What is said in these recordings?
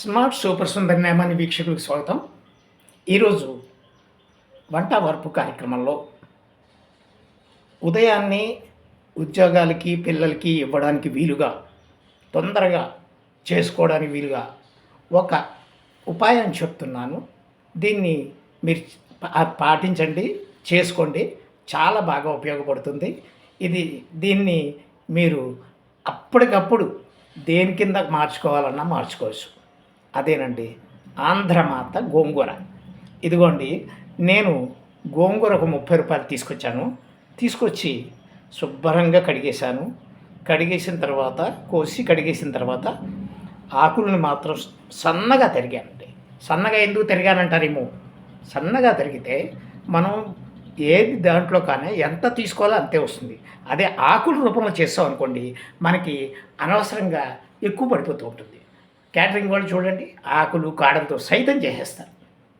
Smart super Sundar Nemani వీక్షకులకు స్వాగతం. ఈరోజు వంట వరపు కార్యక్రమంలో ఉదయాన్నే ఉద్యోగాలకి పిల్లలకి ఇవ్వడానికి వీలుగా తొందరగా చేసుకోవడానికి వీలుగా ఒక ఉపాయం చెప్తున్నాను. దీన్ని మీరు పాటించండి చేసుకోండి. చాలా బాగా ఉపయోగపడుతుంది. ఇది దీన్ని మీరు అప్పటికప్పుడు దేని కింద మార్చుకోవాలన్నా మార్చుకోవచ్చు. అదేనండి. ఆంధ్రమాత గోంగూర. ఇదిగోండి నేను గోంగూర ఒక ముప్పై రూపాయలు తీసుకొచ్చాను. తీసుకొచ్చి శుభ్రంగా కడిగేశాను. కడిగేసిన తర్వాత కోసి కడిగేసిన తర్వాత ఆకులను మాత్రం సన్నగా తరిగానండి. సన్నగా ఎందుకు తరిగానంటారేమో? సన్నగా తరిగితే మనం ఏది దాంట్లో కానీ ఎంత తీసుకోవాలో అంతే వస్తుంది. అదే ఆకుల రూపంలో చేస్తాం అనుకోండి మనకి అనవసరంగా ఎక్కువ పడిపోతూ ఉంటుంది. క్యాటరింగ్ వాళ్ళు చూడండి ఆకులు కాడలతో సైతం చేసేస్తారు.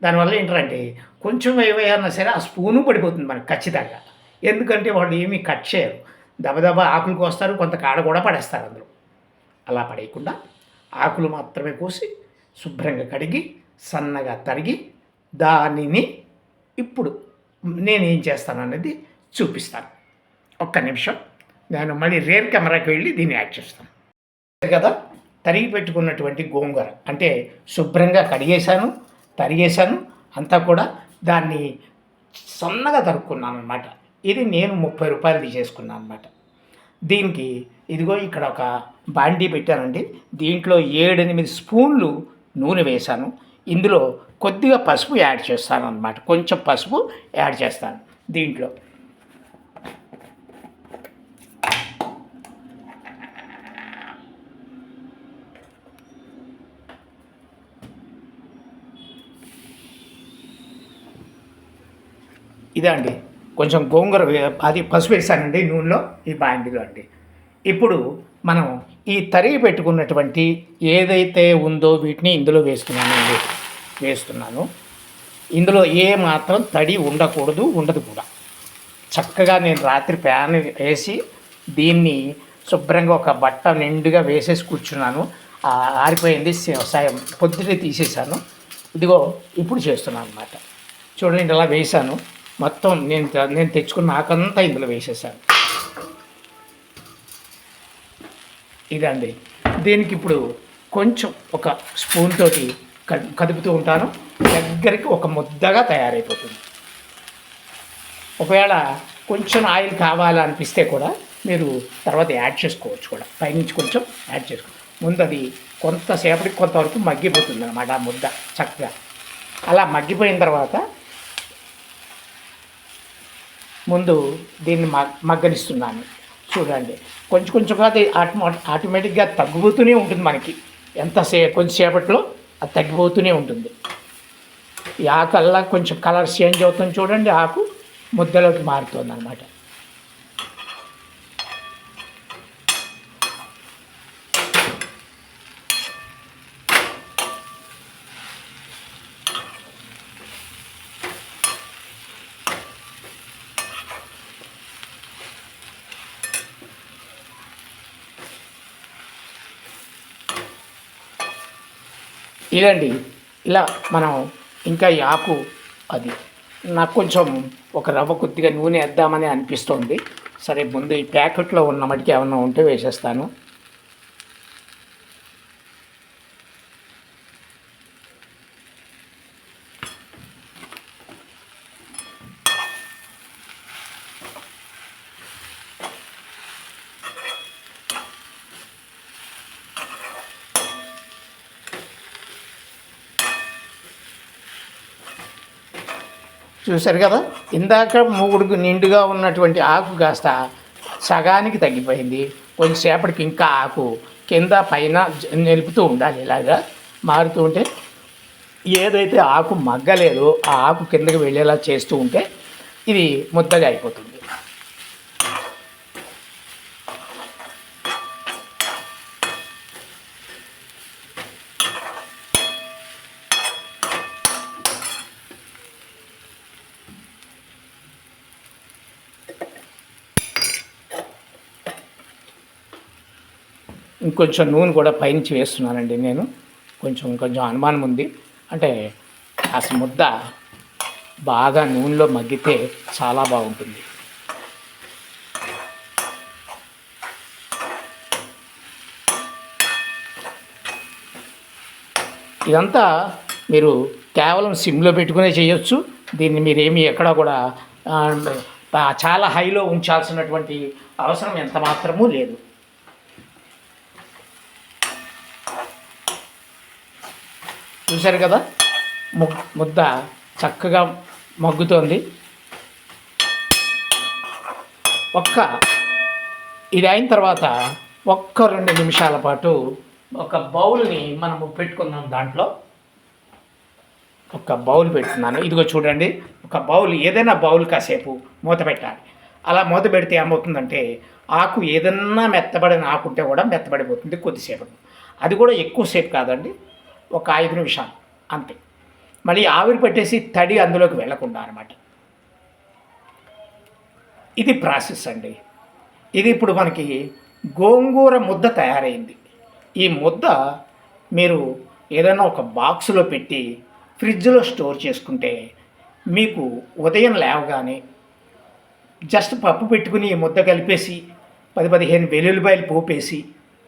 దానివల్ల ఏంటంటే కొంచెం ఏమైనా సరే ఆ స్పూను పడిపోతుంది మనకి ఖచ్చితంగా. ఎందుకంటే వాళ్ళు ఏమీ కట్ చేయరు. దబదబ ఆకులు కోస్తారు కొంత కాడ కూడా పడేస్తారు అందులో. అలా పడేయకుండా ఆకులు మాత్రమే కోసి శుభ్రంగా కడిగి సన్నగా తరిగి దానిని ఇప్పుడు నేను ఏం చేస్తాను అనేది చూపిస్తాను. ఒక్క నిమిషం. నేను మళ్ళీ రేర్ కెమెరాకి వెళ్ళి దీన్ని యాడ్ చేస్తాను. కదా? తరిగి పెట్టుకున్నటువంటి గోంగూర. అంటే శుభ్రంగా కడిగేశాను తరిగేశాను అంతా కూడా దాన్ని సన్నగా తరుక్కున్నాను అనమాట ఇది నేను ముప్పై రూపాయలు తీసేసుకున్నాను అనమాట దీనికి ఇదిగో ఇక్కడ ఒక బాండీ పెట్టానండి. దీంట్లో ఏడెనిమిది స్పూన్లు నూనె వేశాను. ఇందులో కొద్దిగా పసుపు యాడ్ చేస్తాను అనమాట కొంచెం పసుపు యాడ్ చేస్తాను దీంట్లో. ఇదే అండి. కొంచెం గోంగూర అది పసుపు వేసానండి నూనెలో ఈ బాండిలో అండి. ఇప్పుడు మనం ఈ తరిగి పెట్టుకున్నటువంటి ఏదైతే ఉందో వీటిని ఇందులో వేస్తున్నానండి వేస్తున్నాను. ఇందులో ఏ మాత్రం తడి ఉండకూడదు ఉండదు కూడా. చక్కగా నేను రాత్రి ప్యాన్ వేసి దీన్ని శుభ్రంగా ఒక బట్ట నిండుగా వేసేసి కూర్చున్నాను. ఆరిపోయింది సాయం పొద్దునే తీసేసాను ఇదిగో ఇప్పుడు చేస్తున్నాను అనమాట చూడండి ఇలా వేసాను మొత్తం నేను నేను తెచ్చుకున్న ఆకంతా ఇందులో వేసేసాను ఇదండి. దీనికి ఇప్పుడు కొంచెం ఒక స్పూన్ తోటి కదుపుతూ ఉంటాను. దగ్గరికి ఒక ముద్దగా తయారైపోతుంది. ఒకవేళ కొంచెం ఆయిల్ కావాలనిపిస్తే కూడా మీరు తర్వాత యాడ్ చేసుకోవచ్చు కూడా. పైనుంచి కొంచెం యాడ్ చేసుకో ముందు అది కొంతసేపటికి కొంతవరకు మగ్గిపోతుంది అనమాట ఆ ముద్ద చక్కగా. అలా మగ్గిపోయిన తర్వాత ముందు దీన్ని మగ్గనిస్తున్నాను. చూడండి. కొంచెం కొంచెంగా అది ఆటో ఆటోమేటిక్గా తగ్గిపోతూనే ఉంటుంది మనకి. ఎంతసే కొంచెంసేపట్లో అది తగ్గిపోతూనే ఉంటుంది. ఈ ఆకల్లా కొంచెం కలర్ చేంజ్ అవుతుంది చూడండి ఆకు. ముద్దలోకి మారుతుంది అనమాట ఇదండి. ఇలా మనం ఇంకా ఈ ఆకు అది నాకు కొంచెం ఒక రవ్వ కొద్దిగా నూనె వేద్దామని అనిపిస్తోంది. సరే ముందు ఈ ప్యాకెట్లో ఉన్న మటుకు ఏమన్నా ఉంటే వేసేస్తాను. చూశారు కదా? ఇందాక మూగుడుకు నిండుగా ఉన్నటువంటి ఆకు కాస్త సగానికి తగ్గిపోయింది. కొంచెంసేపటికి ఇంకా ఆకు కింద పైన నిలుపుతూ ఉండాలి. ఇలాగా మారుతూ ఉంటే ఏదైతే ఆకు మగ్గలేదో ఆ ఆకు కిందకి వెళ్ళేలా చేస్తూ ఉంటే ఇది ముద్దగా అయిపోతుంది. ఇంకొంచెం నూనె కూడా పైనుంచి వేస్తున్నానండి నేను. కొంచెం కొంచెం అనుమానం ఉంది. అంటే అసలు ముద్ద బాగా నూనెలో మగ్గితే చాలా బాగుంటుంది. ఇదంతా మీరు కేవలం సిమ్లో పెట్టుకునే చేయొచ్చు. దీన్ని మీరేమి ఎక్కడ కూడా చాలా హైలో ఉంచాల్సినటువంటి అవసరం ఎంత మాత్రమూ లేదు. చూశారు కదా? ము ముద్ద చక్కగా మగ్గుతోంది. ఒక్క ఇది అయిన తర్వాత ఒక్క రెండు నిమిషాల పాటు ఒక బౌల్ని మనము పెట్టుకుందాం దాంట్లో. ఒక బౌల్ పెడుతున్నాను. ఇదిగో చూడండి. ఒక బౌల్ ఏదైనా బౌల్ కాసేపు మూత పెట్టాలి. అలా మూత పెడితే ఏమవుతుందంటే ఆకు ఏదన్నా మెత్తబడిన ఆకు ఉంటే కూడా మెత్తబడిపోతుంది కొద్దిసేపు. అది కూడా ఎక్కువసేపు కాదండి. ఒక ఐదు నిమిషాలు అంతే. మళ్ళీ ఆవిరి పెట్టేసి తడి అందులోకి వెళ్ళకుండా అనమాట ఇది ప్రాసెస్ అండి. ఇది ఇప్పుడు మనకి గోంగూర ముద్ద తయారైంది. ఈ ముద్ద మీరు ఏదైనా ఒక బాక్సులో పెట్టి ఫ్రిడ్జ్లో స్టోర్ చేసుకుంటే మీకు ఉదయం లేవగానే జస్ట్ పప్పు పెట్టుకుని ఈ ముద్ద కలిపేసి పది పదిహేను వెల్లుల్లిపాయలు పోపేసి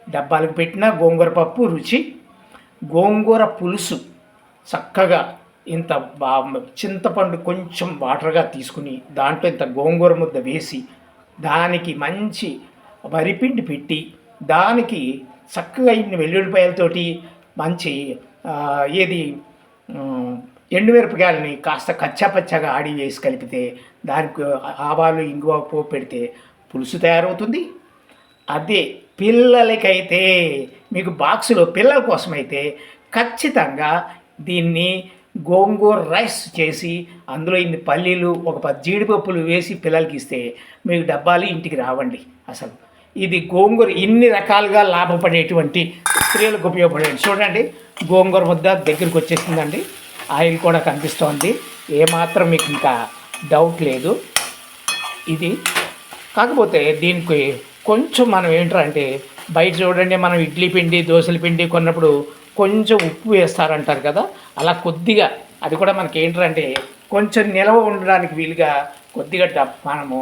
డబ్బాలకు పెట్టిన గోంగూర పప్పు రుచి గోంగూర పులుసు చక్కగా ఇంత బా చింతపండు కొంచెం వాటర్గా తీసుకుని దాంట్లో ఇంత గోంగూర ముద్ద వేసి దానికి మంచి వరిపిండి పెట్టి దానికి చక్కగా ఇన్ని వెల్లుల్లిపాయలతోటి మంచి ఏది ఎండుమిరపకాయలని కాస్త కచ్చాపచ్చాగా ఆడి వేసి కలిపితే దానికి ఆవాలు ఇంగువ పోపు పెడితే పులుసు తయారవుతుంది. అదే పిల్లలకైతే మీకు బాక్సులో పిల్లల కోసం అయితే ఖచ్చితంగా దీన్ని గోంగూర రైస్ చేసి అందులో ఇన్ని పల్లీలు ఒక పది జీడిపప్పులు వేసి పిల్లలకి ఇస్తే మీకు డబ్బాలు ఇంటికి రావండి అసలు. ఇది గోంగూర ఇన్ని రకాలుగా లాభపడేటువంటి స్త్రీలకు ఉపయోగపడే చూడండి గోంగూర ముద్ద దగ్గరికి వచ్చేసిందండి. ఆయిల్ కూడా కనిపిస్తోంది. ఏమాత్రం మీకు ఇంకా డౌట్ లేదు. ఇది కాకపోతే దీనికి కొంచెం మనం ఏంటంటే బయట చూడండి మనం ఇడ్లీ పిండి దోశల పిండి కొన్నప్పుడు కొంచెం ఉప్పు వేస్తారంటారు కదా అలా కొద్దిగా. అది కూడా మనకి ఏంటంటే కొంచెం నిలవ ఉండడానికి వీలుగా కొద్దిగా డబ్ మనము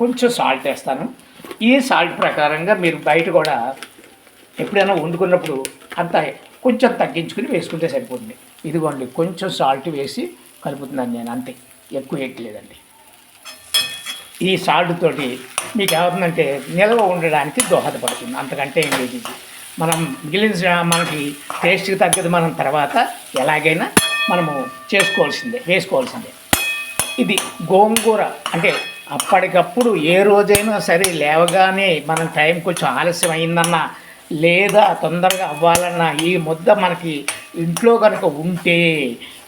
కొంచెం సాల్ట్ వేస్తాను. ఈ సాల్ట్ ప్రకారంగా మీరు బయట కూడా ఎప్పుడైనా వండుకున్నప్పుడు అంత కొంచెం తగ్గించుకుని వేసుకుంటే సరిపోతుంది. ఇదిగోండి కొంచెం సాల్ట్ వేసి కలుపుతున్నాను నేను అంతే. ఎక్కువ వేయట్లేదండి ఈ సాల్ట్ తోటి మీకు ఏమవుతుందంటే నిల్వ ఉండడానికి దోహదపడుతుంది. అంతకంటే ఏం లేదు ఇది. మనం మిగిలిన మనకి టేస్ట్కి తగ్గది మనం తర్వాత ఎలాగైనా మనము చేసుకోవాల్సిందే వేసుకోవాల్సిందే. ఇది గోంగూర అంటే అప్పటికప్పుడు ఏ రోజైనా సరే లేవగానే మనం టైం కొంచెం ఆలస్యం అయిందన్నా లేదా తొందరగా అవ్వాలన్నా ఈ ముద్ద మనకి ఇంట్లో కనుక ఉంటే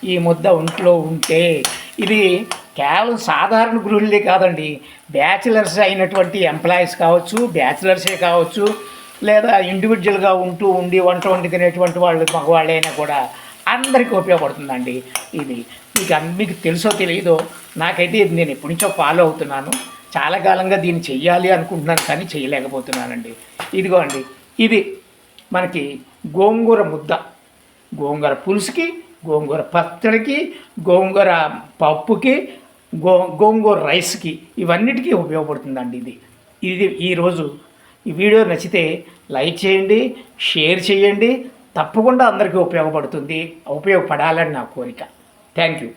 ఈ ముద్ద ఒంట్లో ఉంటే ఇది కేవలం సాధారణ గృహిణులే కాదండి. బ్యాచిలర్స్ అయినటువంటి ఎంప్లాయీస్ కావచ్చు బ్యాచిలర్సే కావచ్చు లేదా ఇండివిజువల్గా ఉంటూ ఉండి వంట వండి తినేటువంటి వాళ్ళు మగవాళ్ళైనా కూడా అందరికీ ఉపయోగపడుతుందండి ఇది. మీకు మీకు తెలుసో తెలియదో నాకైతే ఇది నేను ఎప్పటి నుంచో ఫాలో అవుతున్నాను. చాలా కాలంగా దీన్ని చెయ్యాలి అనుకుంటున్నాను కానీ చేయలేకపోతున్నానండి ఇదిగో అండి ఇది మనకి గోంగూర ముద్ద. గోంగూర పులుసుకి గోంగూర పచ్చడికి గోంగూర పప్పుకి గో గోంగూర రైస్కి ఇవన్నిటికీ ఉపయోగపడుతుందండి ఇది. ఇది ఈరోజు ఈ వీడియో నచ్చితే లైక్ చేయండి షేర్ చేయండి తప్పకుండా అందరికీ ఉపయోగపడుతుంది. ఉపయోగపడాలని నా కోరిక. Thank you